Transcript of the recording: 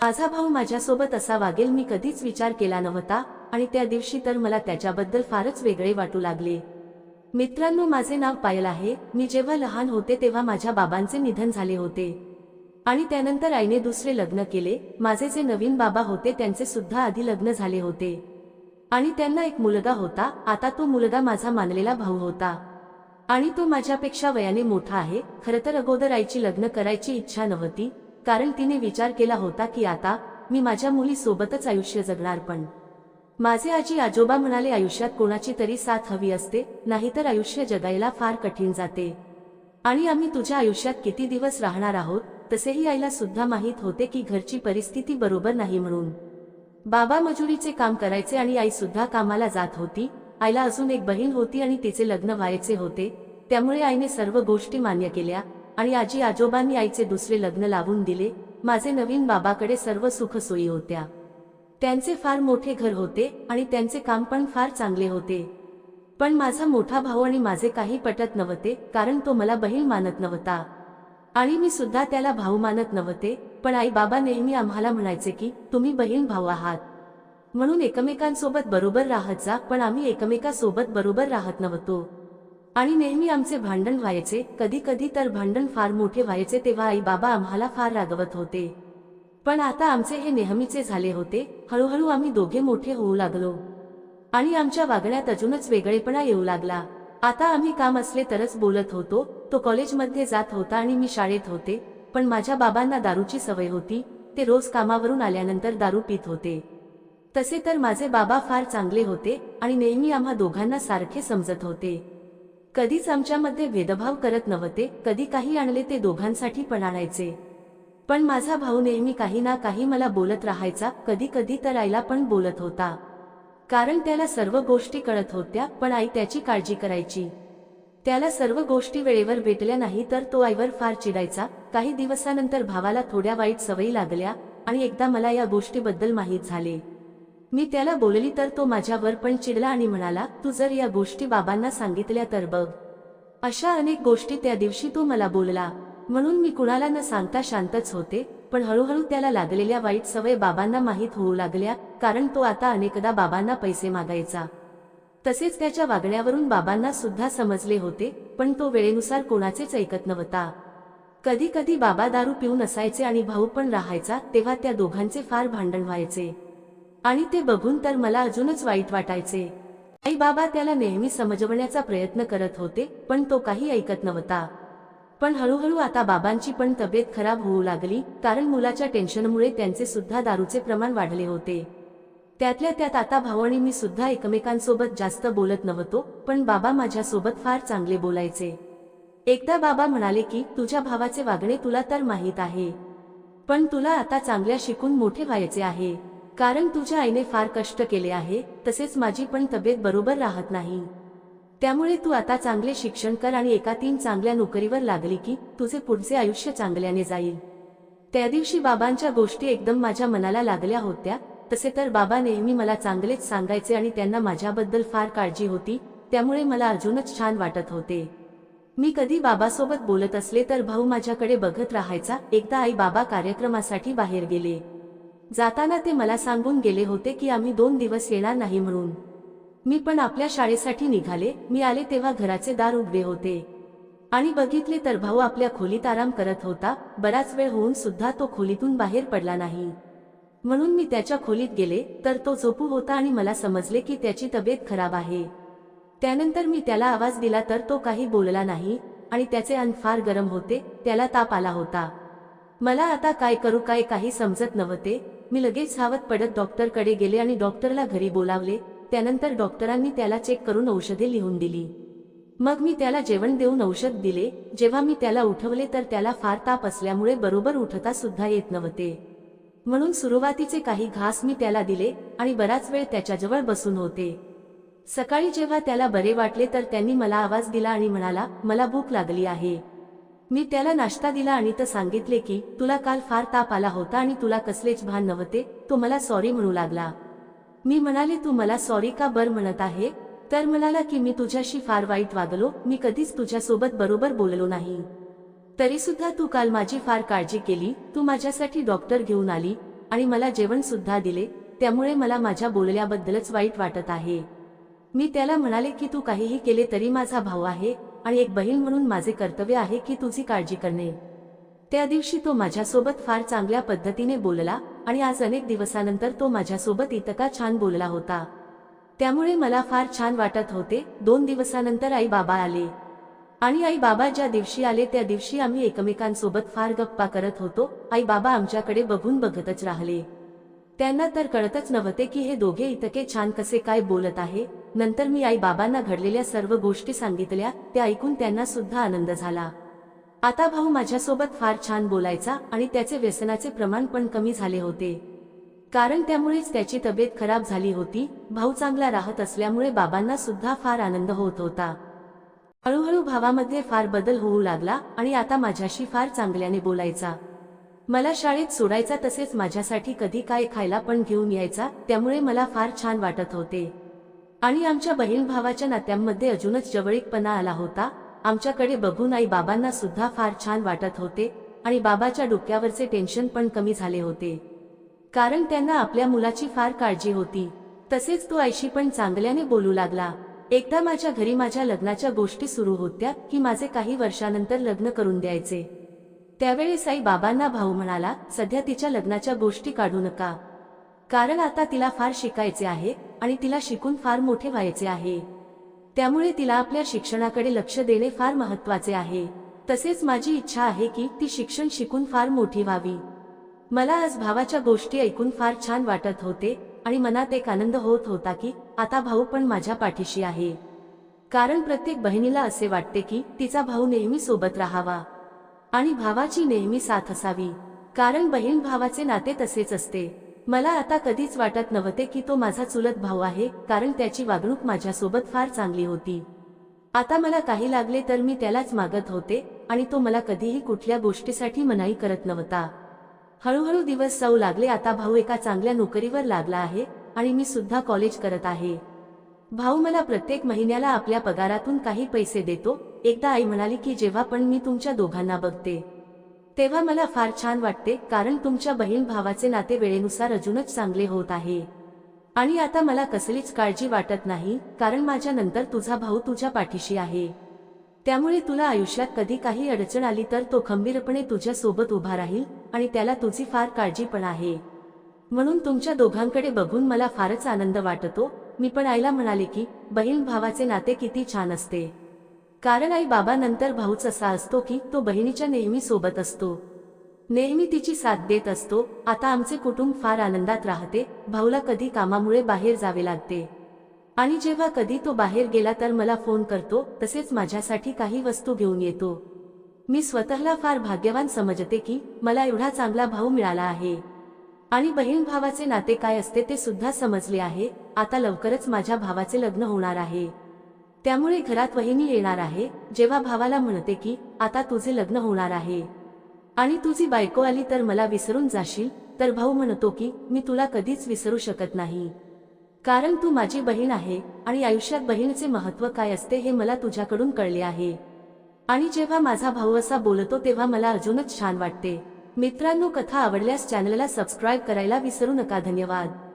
माझा भाऊ माझ्यासोबत असा वागेल मी कधीच विचार केला नव्हता आणि त्या दिवशी तर मला त्याच्याबद्दल फारच वेगळे वाटू लागले. मित्रांनो माझे नाव पायल आहे. मी जेव्हा लहान होते तेव्हा माझ्या बाबांचे निधन झाले होते. आणि त्यानंतर आईने दुसरे लग्न केले. माझे जे नवीन बाबा होते त्यांचे सुद्धा आधी लग्न झाले होते. आणि त्यांना एक मुलगा होता. आता तो मुलगा माझा मानलेला भाऊ होता. आणि तो माझ्यापेक्षा वयाने मोठा आहे. खरं तर अगोदर आईची लग्न करायची इच्छा नव्हती. कारण तिने विचार केला होता की आता मी माझ्या मुलीसोबतच आयुष्य जगणार पण. माझे आजी आजोबा म्हणाले आयुष्यात कोणाची तरी साथ हवी असते नाहीतर आयुष्य जगायला फार कठीण जाते. आणि आम्ही तुझ्या आयुष्यात किती दिवस राहणार आहोत तसेही आईला सुद्धा माहीत होते की घरची परिस्थिती बरोबर नाही म्हणून. बाबा मजुरीचे काम करायचे आणि आई सुद्धा कामाला जात होती. आईला अजून एक बहीण होती आणि तिचे लग्न व्हायचे होते. त्यामुळे आईने सर्व गोष्टी मान्य केल्या. आणि आजी आजोबांनी आईचे दुसरे लग्न लावून दिले. माझे नवीन बाबाकडे सर्व सुखसोयी होत्या. त्यांचे फार मोठे घर होते आणि त्यांचे काम पण फार चांगले होते. पण माझा मोठा भाऊ आणि माझे काही पटत नव्हते कारण तो मला बहीण मानत नव्हता. आणि मी सुद्धा त्याला भाऊ मानत नव्हते पण आई बाबा नेहमी आम्हाला म्हणायचे की तुम्ही बहीण भाऊ आहात. म्हणून एकमेकांसोबत बरोबर राहत जा पण आम्ही एकमेकासोबत बरोबर राहत नव्हतो. आणि नेहमी आमचे भांडण व्हायचे. कधी कधी तर भांडण फार मोठे व्हायचे तेव्हा आई बाबा आम्हाला फार रागवत होते. पण आता आमचे हे नेहमीचे झाले होते. हळूहळू आम्ही दोघे मोठे होऊ लागलो. आणि आमच्या वागण्यात अजूनच वेगळेपणा येऊ लागला. आता आम्ही काम असले तरच बोलत होतो. तो कॉलेजमध्ये जात होता आणि मी शाळेत होते. पण माझ्या बाबांना दारूची सवय होती. ते रोज कामावरून आल्यानंतर दारू पित होते. तसे तर माझे बाबा फार चांगले होते आणि नेहमी आम्हा दोघांना सारखे समजत होते. कधीच आमच्यामध्ये भेदभाव करत नव्हते कधी काही आणले ते दोघांसाठी पण आणायचे. पण माझा भाऊ नेहमी काही ना काही मला बोलत राहायचा कधी कधी तर आईला पण बोलत होता. कारण त्याला सर्व गोष्टी कळत होत्या पण आई त्याची काळजी करायची. त्याला सर्व गोष्टी वेळेवर भेटल्या नाही तर तो आईवर फार चिडायचा. काही दिवसानंतर भावाला थोड्या वाईट सवयी लागल्या आणि एकदा मला या गोष्टीबद्दल माहीत झाले. मी त्याला बोलली तर तो माझ्यावर पण चिडला आणि म्हणाला तू जर या गोष्टी बाबांना सांगितल्या तर बघ. अशा अनेक गोष्टी त्या दिवशी तो मला बोलला. म्हणून मी कुणाला न सांगता शांतच होते पण हळूहळू त्याला लागलेल्या वाईट सवय बाबांना माहीत होऊ लागल्या कारण तो आता अनेकदा बाबांना पैसे मागायचा. तसेच त्याच्या वागण्यावरून बाबांना सुद्धा समजले होते पण तो वेळेनुसार कोणाचेच ऐकत नव्हता. कधी कधी बाबा दारू पिऊन असायचे आणि भाऊ पण राहायचा तेव्हा त्या दोघांचे फार भांडण व्हायचे. आणि ते बघून तर मला अजूनच वाईट वाटायचे. आई बाबा त्याला नेहमी समजवण्याचा प्रयत्न करत होते पण तो काही ऐकत नव्हता. पण हळूहळू आता बाबांची पण तब्येत खराब होऊ लागली कारण मुलाच्या टेन्शनमुळे त्यांचे सुद्धा दारूचे प्रमाण वाढले होते. त्यातल्या त्यात आता भाऊ आणि मी सुद्धा एकमेकांसोबत जास्त बोलत नव्हतो पण बाबा माझ्यासोबत फार चांगले बोलायचे. एकदा बाबा म्हणाले की तुझ्या भावाचे वागणे तुला तर माहीत आहे. पण तुला आता चांगल्या शिकून मोठे व्हायचे आहे. कारण तुझ्या आईने फार कष्ट केले आहे तसेच माझी पण तब्येत बरोबर राहत नाही. त्यामुळे तू आता चांगले शिक्षण कर आणि एका तीन चांगल्या नोकरीवर लागली की तुझे पुढचे आयुष्य चांगल्याने जाईल. त्या दिवशी बाबांच्या गोष्टी एकदम माझ्या मनाला लागल्या होत्या तसे तर बाबा नेहमी मला चांगलेच सांगायचे आणि त्यांना माझ्याबद्दल फार काळजी होती त्यामुळे मला अजूनच छान वाटत होते. मी कधी बाबासोबत बोलत असले तर भाऊ माझ्याकडे बघत राहायचा एकदा आई बाबा कार्यक्रमासाठी बाहेर गेले. जाताना ते मला सांगून गेले होते की आम्ही दोन दिवस येणार नाही म्हणून. मी पण आपल्या शाळेसाठी निघाले मी आले तेव्हा घराचे दार उघडे होते. आणि बघितले तर भाऊ आपल्या खोलीत आराम करत होता बराच वेळ होऊन सुद्धा तो खोलीतून बाहेर पडला नाही. म्हणून मी त्याच्या खोलीत गेले तर तो झोपू होता आणि मला समजले की त्याची तब्येत खराब आहे. त्यानंतर मी त्याला आवाज दिला तर तो काही बोलला नाही आणि त्याचे अन्न फार गरम होते त्याला ताप आला होता. मला आता काय करू काय काही समजत नव्हते मी लगेच धावत पडत डॉक्टरकडे गेले आणि डॉक्टरला घरी बोलावले. त्यानंतर डॉक्टरांनी त्याला चेक करून औषधे लिहून दिली. मग मी त्याला जेवण देऊन औषध दिले. जेव्हा मी त्याला उठवले तर त्याला फार ताप असल्यामुळे बरोबर उठता सुद्धा येत नव्हते. म्हणून सुरुवातीचे काही घास मी त्याला दिले आणि बराच वेळ त्याच्याजवळ बसून होते. सकाळी जेव्हा त्याला बरे वाटले तर त्यांनी मला आवाज दिला आणि म्हणाला मला भूक लागली आहे. मी त्याला नाश्ता दिला आणि तर सांगितले की तुला काल फार ताप आला होता आणि तुला कसलेच भान नव्हते तो मला सॉरी म्हणू लागला. मी म्हणाले तू मला सॉरी का बर म्हणत आहे? तर म्हणाला की मी तुझ्याशी फार वाईट वागलो मी कधीच तुझ्यासोबत बरोबर बोललो नाही. तरी सुद्धा तू काल माझी फार काळजी केली तू माझ्यासाठी डॉक्टर घेऊन आली आणि मला जेवण सुद्धा दिले त्यामुळे मला माझ्या बोलल्याबद्दलच वाईट वाटत आहे. मी त्याला म्हणाले की तू काहीही केले तरी माझा भाऊ आहे आणि एक बहीण म्हणून माझे कर्तव्य आहे की तुझी काळजी करणे. त्या दिवशी तो माझ्यासोबत फार चांगल्या पद्धतीने बोलला आणि आज अनेक दिवसानंतर तो माझ्यासोबत इतका छान बोलला होता. त्यामुळे मला फार छान वाटत होते. दोन दिवसानंतर आई बाबा आले. आणि आई बाबा ज्या दिवशी आले त्या दिवशी आम्ही एकमेकांसोबत फार गप्पा करत होतो. आई बाबा आमच्याकडे बघून बघतच राहिले. त्यांना तर कळतच नव्हते की हे दोघे इतके छान कसे काय बोलत आहे. नंतर मी आई बाबांना घडलेल्या सर्व गोष्टी सांगितल्या त्या ऐकून त्यांना सुद्धा आनंद झाला. आता भाऊ माझ्यासोबत फार छान बोलायचा आणि त्याचे व्यसनाचे प्रमाण पण कमी झाले होते. कारण त्यामुळेच त्याची तब्येत खराब झाली होती भाऊ चांगला राहत असल्यामुळे बाबांना सुद्धा फार आनंद होत होता. हळूहळू भावामध्ये फार बदल होऊ लागला आणि आता माझ्याशी फार चांगल्याने बोलायचा. मला शाळेत सोडायचा तसेच माझ्यासाठी कधी काय खायला पण घेऊन यायचा त्यामुळे मला फार छान वाटत होते. आणि आमच्या बहीण भावाच्या नात्यांमध्ये अजूनच जवळीकपणा आला होता. आमच्याकडे बघून आई बाबांना सुद्धा फार छान वाटत होते आणि बाबाच्या डोक्यावरचे टेन्शन पण कमी झाले होते. कारण त्यांना आपल्या मुलाची फार काळजी होती. तसेच तो आईशी पण चांगल्याने बोलू लागला. एकदा माझ्या घरी माझ्या लग्नाच्या गोष्टी सुरू होत्या की माझे काही वर्षानंतर लग्न करून द्यायचे. त्यावेळेस आई बाबांना भाऊ म्हणाला सध्या तिच्या लग्नाच्या गोष्टी काढू नका. कारण आता तिला फार शिकायचे आहे आणि तिला शिकून फार मोठे व्हायचे आहे. त्यामुळे तिला आपल्या शिक्षणाकडे लक्ष देणे फार महत्त्वाचे आहे. तसेच माझी इच्छा आहे की ती शिक्षण शिकून फार मोठी व्हावी. मला आज भावाच्या गोष्टी ऐकून फार छान वाटत होते आणि मनात एक आनंद होत होता की आता भाऊ पण माझ्या पाठीशी आहे. कारण प्रत्येक बहिणीला असे वाटते की तिचा भाऊ नेहमी सोबत राहावा. आणि भावाची नेहमी साथ असावी. कारण बहीण भावाचे नाते तसेच असते. मला आता कधीच वाटत नव्हते की तो माझा चुलत भाऊ आहे कारण त्याची वागणूक माझ्यासोबत फार चांगली होती. आता मला काही लागले तर मी त्यालाच मागत होते आणि तो मला कधीही कुठल्या गोष्टीसाठी मनाई करत नव्हता. हळूहळू दिवस जाऊ लागले आता भाऊ एका चांगल्या नोकरीवर लागला आहे आणि मी सुद्धा कॉलेज करत आहे. भाऊ मला प्रत्येक महिन्याला आपल्या पगारातून काही पैसे देतो एकदा आई म्हणाली की जेव्हा पण मी तुमच्या दोघांना बघते. तेव्हा मला फार छान वाटते कारण तुमच्या बहीण भावाचे नाते वेळेनुसार अजूनच चांगले होत आहे. आणि आता मला कसलीच काळजी वाटत नाही कारण माझ्या नंतर तुझा भाऊ तुझ्या पाठीशी आहे. त्यामुळे तुला आयुष्यात कधी काही अडचण आली तर तो खंबीरपणे तुझ्या सोबत उभा राहील आणि त्याला तुझी फार काळजी पण आहे. म्हणून तुमच्या दोघांकडे बघून मला फारच आनंद वाटतो. मी पण आईला म्हणाले की बहीण भावाचे नाते किती छान असते. कारण आई बाबा नंतर भाऊच असा असतो की तो बहिणीच्या नेहमी सोबत असतो. नेहमी तिची साथ देत असतो. आता आमचे कुटुंब फार आनंदात राहते. भाऊला कधी कामामुळे बाहेर जावे लागते. आणि जेव्हा कधी तो बाहेर गेला तर मला फोन करतो. तसेच माझ्यासाठी काही वस्तू घेऊन येतो. मी स्वतःला फार भाग्यवान समजते की मला एवढा चांगला भाऊ मिळाला आहे. आणि बहीण भावाचे नाते काय असते ते सुद्धा समजले आहे. आता लवकरच माझ्या भावाचे लग्न होणार आहे. त्यामुळे घरात वहिनी येणार आहे जेव्हा भावाला म्हणते की आता तुझे लग्न होणार आहे. आणि तुझी बायको आली तर मला विसरून जाशील तर भाऊ म्हणतो की मी तुला कधीच विसरू शकत नाही. कारण तू माझी बहीण आहे आणि आयुष्यात बहिणीचे महत्त्व काय असते हे मला तुझ्याकडून कळले आहे. आणि जेव्हा माझा भाऊ असा बोलतो तेव्हा मला अजूनच छान वाटते. मित्रांनो कथा आवडल्यास चॅनलला सबस्क्राईब करायला विसरू नका. धन्यवाद.